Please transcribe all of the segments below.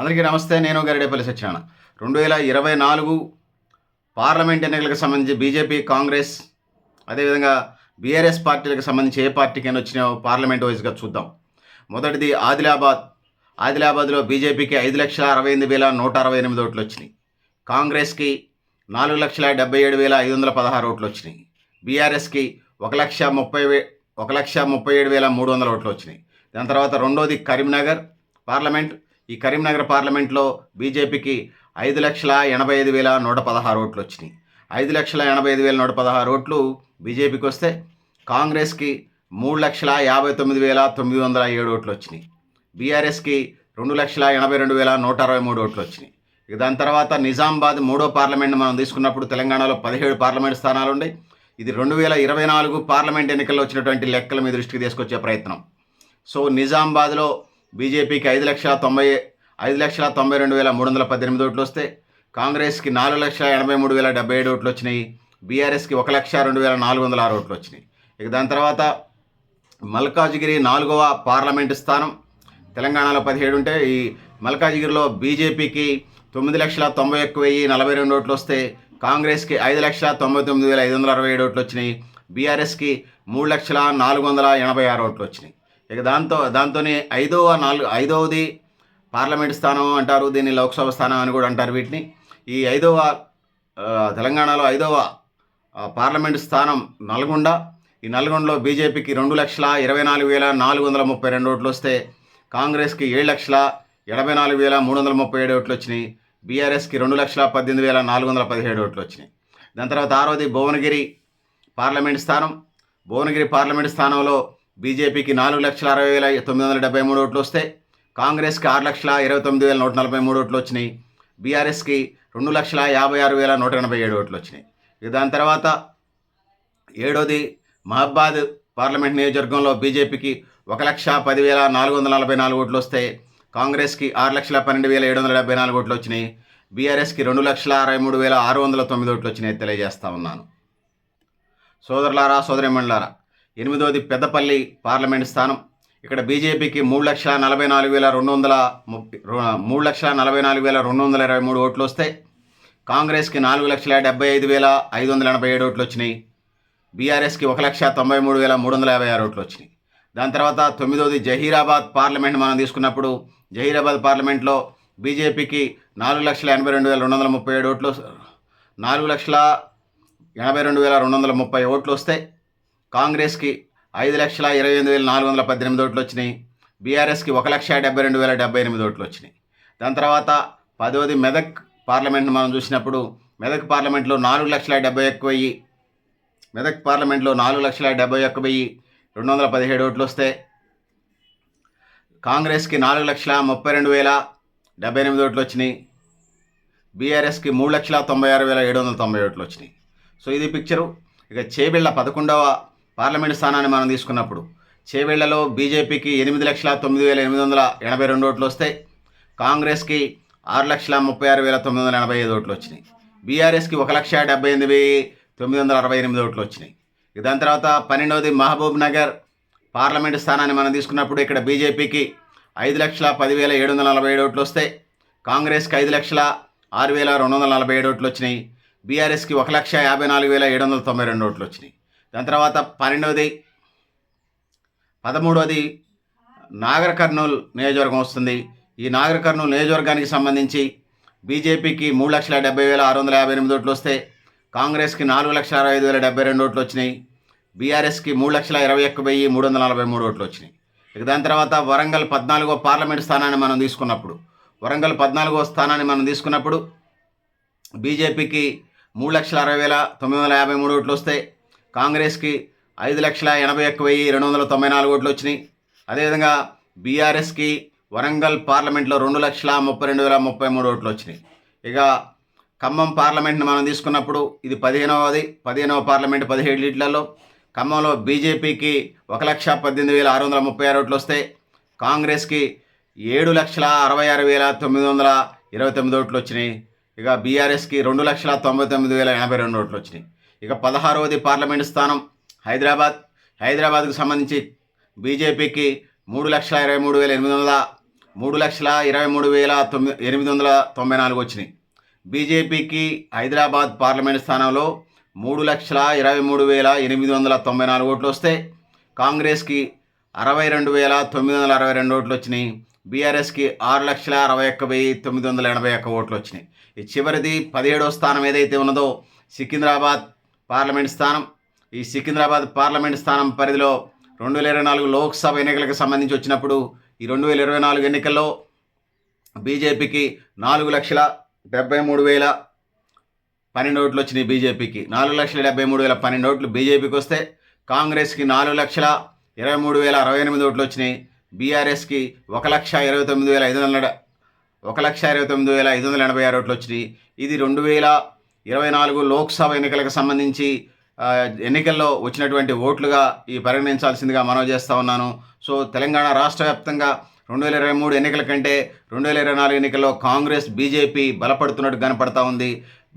అందరికీ నమస్తే నేను గరిడేపల్లి సత్యనారాయణ. రెండు వేల ఇరవై నాలుగు పార్లమెంట్ ఎన్నికలకు సంబంధించి బీజేపీ కాంగ్రెస్ అదేవిధంగా బీఆర్ఎస్ పార్టీలకు సంబంధించి ఏ పార్టీకైనా వచ్చినాయో పార్లమెంట్ వైజ్గా చూద్దాం. మొదటిది ఆదిలాబాద్. ఆదిలాబాద్లో బీజేపీకి ఐదు లక్షల అరవై ఎనిమిది వేల నూట అరవై ఎనిమిది ఓట్లు వచ్చినాయి. కాంగ్రెస్కి నాలుగు లక్షల డెబ్బై ఏడు వేల ఐదు వందల పదహారు ఓట్లు వచ్చినాయి. బీఆర్ఎస్కి ఒక లక్ష ముప్పై వే ఒక లక్ష ముప్పై ఏడు వేల మూడు వందల ఓట్లు వచ్చినాయి. దాని తర్వాత రెండోది కరీంనగర్ పార్లమెంట్. ఈ కరీంనగర్ పార్లమెంట్లో బీజేపీకి ఐదు లక్షల ఎనభై ఐదు వేల నూట పదహారు ఓట్లు వచ్చినాయి. ఐదు లక్షల ఎనభై ఐదు వేల నూట పదహారు ఓట్లు బీజేపీకి వస్తే కాంగ్రెస్కి మూడు లక్షల యాభై తొమ్మిది వేల తొమ్మిది వందల ఏడు ఓట్లు వచ్చినాయి. బీఆర్ఎస్కి రెండు లక్షల ఎనభై రెండు వేల నూట అరవై మూడు ఓట్లు వచ్చినాయి. ఇక దాని తర్వాత నిజామాబాద్ మూడో పార్లమెంట్ మనం తీసుకున్నప్పుడు తెలంగాణలో పదిహేడు పార్లమెంట్ స్థానాలు ఉన్నాయి ఇది రెండు వేల ఇరవై నాలుగు పార్లమెంట్ ఎన్నికల్లో వచ్చినటువంటి లెక్కల మీ దృష్టికి తీసుకొచ్చే ప్రయత్నం. సో నిజామాబాద్లో బీజేపీకి ఐదు లక్షల తొంభై ఐదు లక్షల తొంభై రెండు వేల మూడు వందల పద్దెనిమిది ఓట్లు వస్తే కాంగ్రెస్కి నాలుగు లక్షల ఎనభై మూడు వేల డెబ్బై ఏడు ఓట్లు వచ్చినాయి. బీఆర్ఎస్కి ఒక లక్ష రెండు వేల నాలుగు వందల ఆరు ఓట్లు వచ్చినాయి. ఇక దాని తర్వాత మల్కాజ్గిరి నాలుగవ పార్లమెంటు స్థానం. తెలంగాణలో పదిహేడు ఉంటే ఈ మల్కాజ్గిరిలో బీజేపీకి తొమ్మిది లక్షల తొంభై ఒక్క వెయ్యి నలభై రెండు ఓట్లు వస్తే కాంగ్రెస్కి ఐదు లక్షల తొంభై తొమ్మిది వేల ఐదు వందల అరవై ఏడు ఓట్లు వచ్చినాయి. బీఆర్ఎస్కి మూడు లక్షల నాలుగు వందల ఎనభై ఆరు ఓట్లు వచ్చినాయి. ఇక దాంతో దాంతోనే ఐదవ నాలుగు ఐదవది పార్లమెంట్ స్థానం అంటారు దీన్ని లోక్సభ స్థానం అని కూడా అంటారు వీటిని. ఈ ఐదవ తెలంగాణలో ఐదవ పార్లమెంట్ స్థానం నల్గొండ. ఈ నల్గొండలో బీజేపీకి రెండు లక్షల ఇరవై నాలుగు వేల నాలుగు వందల ముప్పై రెండు ఓట్లు వస్తే కాంగ్రెస్కి ఏడు లక్షల ఎనభై నాలుగు వేల మూడు వందల ముప్పై ఏడు ఓట్లు వచ్చినాయి. బీఆర్ఎస్కి రెండు లక్షల పద్దెనిమిది వేల నాలుగు వందల పదిహేడు ఓట్లు వచ్చినాయి. దాని తర్వాత ఆరోది భువనగిరి పార్లమెంట్ స్థానం. భువనగిరి పార్లమెంట్ స్థానంలో బీజేపీకి నాలుగు లక్షల అరవై వేల తొమ్మిది వందల డెబ్బై మూడు ఓట్లు వస్తే కాంగ్రెస్కి ఆరు లక్షల ఇరవై తొమ్మిది వేల నూట నలభై మూడు ఓట్లు వచ్చినాయి. బీఆర్ఎస్కి రెండు లక్షల యాభై ఆరు వేల నూట ఎనభై ఏడు ఓట్లు వచ్చినాయి. ఇక దాని తర్వాత ఏడోది మహబాద్ పార్లమెంట్ నియోజకవర్గంలో బీజేపీకి ఒక లక్ష పదివేల నాలుగు వందల నలభై నాలుగు ఓట్లు వస్తే కాంగ్రెస్కి ఆరు లక్షల పన్నెండు వేల ఏడు వందల డెబ్బై నాలుగు ఓట్లు వచ్చినాయి. బీఆర్ఎస్కి రెండు లక్షల అరవై మూడు వేల ఆరు వందల తొమ్మిది ఓట్లు వచ్చినాయి తెలియజేస్తా ఉన్నాను. సోదరులారా సోదరిమణులారా ఎనిమిదోది పెద్దపల్లి పార్లమెంట్ స్థానం. ఇక్కడ బీజేపీకి మూడు లక్షల నలభై నాలుగు వేల రెండు వందల ముప్పై మూడు లక్షల నలభై నాలుగు వేల రెండు వందల ఇరవై మూడు ఓట్లు వస్తే కాంగ్రెస్కి నాలుగు లక్షల డెబ్బై ఐదు వేల ఐదు వందల ఎనభై ఏడు ఓట్లు వచ్చినాయి. బీఆర్ఎస్కి ఒక లక్ష తొంభై మూడు వేల మూడు వందల యాభై ఆరు ఓట్లు వచ్చినాయి. దాని తర్వాత తొమ్మిదోది జహీరాబాద్ పార్లమెంట్ మనం తీసుకున్నప్పుడు జహీరాబాద్ పార్లమెంట్లో బీజేపీకి నాలుగు లక్షల ఎనభై రెండు వేల రెండు వందల ముప్పై ఏడు ఓట్లు నాలుగు లక్షల ఎనభై రెండు వేల రెండు వందల ముప్పై ఓట్లు వస్తాయి. కాంగ్రెస్కి ఐదు లక్షల ఇరవై ఎనిమిది వేల నాలుగు వందల పద్దెనిమిది ఓట్లు వచ్చినాయి. బీఆర్ఎస్కి ఒక లక్ష డెబ్బై రెండు వేల డెబ్బై ఎనిమిది ఓట్లు వచ్చినాయి. దాని తర్వాత పదవది మెదక్ పార్లమెంట్ను మనం చూసినప్పుడు మెదక్ పార్లమెంట్లో నాలుగు లక్షల డెబ్బై ఒక్క వెయ్యి మెదక్ పార్లమెంట్లో నాలుగు లక్షల డెబ్బై ఒక్క వెయ్యి రెండు వందల పదిహేడు ఓట్లు వస్తే కాంగ్రెస్కి నాలుగు లక్షల ముప్పై రెండు వేల డెబ్బై ఎనిమిది ఓట్లు వచ్చినాయి. బీఆర్ఎస్కి మూడు లక్షల తొంభై ఆరు వేల ఏడు వందల తొంభై ఓట్లు వచ్చినాయి. సో ఇది పిక్చరు. ఇక చేబిళ్ళ పదకొండవ పార్లమెంట్ స్థానాన్ని మనం తీసుకున్నప్పుడు చేవేళ్ళలో బీజేపీకి ఎనిమిది లక్షల తొమ్మిది వేల ఎనిమిది వందల ఎనభై రెండు ఓట్లు వస్తే కాంగ్రెస్కి ఆరు లక్షల ముప్పై ఆరు వేల తొమ్మిది వందల ఎనభై ఐదు ఓట్లు వచ్చినాయి. బీఆర్ఎస్కి ఒక లక్ష డెబ్బై ఎనిమిది వెయ్యి తొమ్మిది వందల అరవై ఎనిమిది ఓట్లు వచ్చినాయి. ఇక దాని తర్వాత పన్నెండవది మహబూబ్ నగర్ పార్లమెంట్ స్థానాన్ని మనం తీసుకున్నప్పుడు ఇక్కడ బీజేపీకి ఐదు లక్షల పదివేల ఏడు వందల నలభై ఏడు ఓట్లు వస్తే కాంగ్రెస్కి ఐదు లక్షల ఆరు వేల రెండు వందల నలభై ఏడు ఓట్లు వచ్చినాయి. బీఆర్ఎస్కి ఒక లక్ష యాభై నాలుగు వేల ఏడు వందల తొంభై రెండు ఓట్లు వచ్చినాయి. దాని తర్వాత పన్నెండవది పదమూడవది నాగర్ కర్నూల్ నియోజకవర్గం వస్తుంది. ఈ నాగర్ కర్నూల్ నియోజకవర్గానికి సంబంధించి బీజేపీకి మూడు లక్షల డెబ్బై వేల ఆరు వందల యాభై ఎనిమిది ఓట్లు వస్తే కాంగ్రెస్కి నాలుగు లక్షల అరవై ఐదు వేల డెబ్బై రెండు ఓట్లు వచ్చినాయి. బీఆర్ఎస్కి మూడు లక్షల ఇరవై ఒక్క వెయ్యి మూడు వందల నలభై మూడు ఓట్లు వచ్చినాయి. ఇక దాని తర్వాత వరంగల్ పద్నాలుగో పార్లమెంట్ స్థానాన్ని మనం తీసుకున్నప్పుడు వరంగల్ పద్నాలుగో స్థానాన్ని మనం తీసుకున్నప్పుడు బీజేపీకి మూడు లక్షల అరవై వేల తొమ్మిది వందల యాభై మూడు ఓట్లు వస్తే కాంగ్రెస్కి ఐదు లక్షల ఎనభై ఒక్క వెయ్యి రెండు వందల తొంభై నాలుగు ఓట్లు వచ్చినాయి. అదేవిధంగా బీఆర్ఎస్కి వరంగల్ పార్లమెంట్లో రెండు లక్షల ముప్పై రెండు వేల ముప్పై మూడు ఓట్లు వచ్చినాయి. ఇక ఖమ్మం పార్లమెంట్ని మనం తీసుకున్నప్పుడు ఇది పదిహేనవది పదిహేనవ పార్లమెంట్ పదిహేడు లీట్లలో ఖమ్మంలో బీజేపీకి ఒక లక్ష పద్దెనిమిది వేల ఆరు వందల ముప్పై ఆరు ఓట్లు వస్తే కాంగ్రెస్కి ఏడు లక్షల అరవై ఆరు వేల తొమ్మిది వందల ఇరవై తొమ్మిది ఓట్లు వచ్చినాయి. ఇక బీఆర్ఎస్కి రెండు లక్షల తొంభై తొమ్మిది వేల ఎనభై రెండు ఓట్లు వచ్చినాయి. ఇక పదహారవది పార్లమెంట్ స్థానం. హైదరాబాద్ హైదరాబాద్కు సంబంధించి బీజేపీకి మూడు లక్షల ఇరవై మూడు వేల ఎనిమిది వందల మూడు లక్షల ఇరవై మూడు వేల తొమ్మిది ఎనిమిది వందల తొంభై నాలుగు వచ్చినాయి. బీజేపీకి హైదరాబాద్ పార్లమెంట్ స్థానంలో మూడు లక్షల ఇరవై మూడు వేల ఎనిమిది వందల తొంభై నాలుగు ఓట్లు వస్తే కాంగ్రెస్కి అరవై రెండు వేల తొమ్మిది వందల అరవై రెండు ఓట్లు వచ్చినాయి. బీఆర్ఎస్కి ఆరు లక్షల అరవై ఒక్క వెయ్యి తొమ్మిది వందల ఎనభై ఒక్క ఓట్లు వచ్చినాయి. ఈ చివరిది పదిహేడవ స్థానం ఏదైతే ఉన్నదో సికింద్రాబాద్ పార్లమెంట్ స్థానం ఈ సికింద్రాబాద్ పార్లమెంట్ స్థానం పరిధిలో రెండు వేల ఇరవై నాలుగు లోక్సభ ఎన్నికలకు సంబంధించి వచ్చినప్పుడు ఈ రెండు వేల ఇరవై నాలుగు ఎన్నికల్లో బీజేపీకి నాలుగు లక్షల డెబ్బై మూడు వేల పన్నెండు ఓట్లు వచ్చినాయి బీజేపీకి. నాలుగు లక్షల డెబ్బై మూడు వేల పన్నెండు ఓట్లు బీజేపీకి వస్తే కాంగ్రెస్కి నాలుగు లక్షల ఇరవై మూడు వేల అరవై ఎనిమిది ఓట్లు వచ్చినాయి. బీఆర్ఎస్కి ఒక లక్ష ఇరవై తొమ్మిది వేల ఐదు వందల ఒక లక్ష ఇరవై తొమ్మిది వేల ఐదు వందల ఎనభై ఆరు ఓట్లు వచ్చినాయి. ఇది రెండు వేల ఇరవై నాలుగు లోక్సభ ఎన్నికలకు సంబంధించి ఎన్నికల్లో వచ్చినటువంటి ఓట్లుగా ఈ పరిగణించాల్సిందిగా మనవి చేస్తూ ఉన్నాను. సో తెలంగాణ రాష్ట్ర వ్యాప్తంగా రెండు వేల ఇరవై మూడు ఎన్నికల కంటే రెండు వేల ఇరవై నాలుగు ఎన్నికల్లో కాంగ్రెస్ బీజేపీ బలపడుతున్నట్టు కనపడతా ఉంది.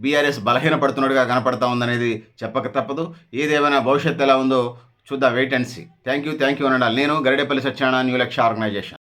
బీఆర్ఎస్ బలహీనపడుతున్నట్టుగా కనపడతా ఉందనేది చెప్పక తప్పదు. ఏదేమైనా భవిష్యత్తు ఎలా ఉందో చూద్దాం wait and see. Thank you thank you అనండి నేను గరిడేపల్లి సత్యనారాయణ న్యూ లక్ష్య ఆర్గనైజేషన్.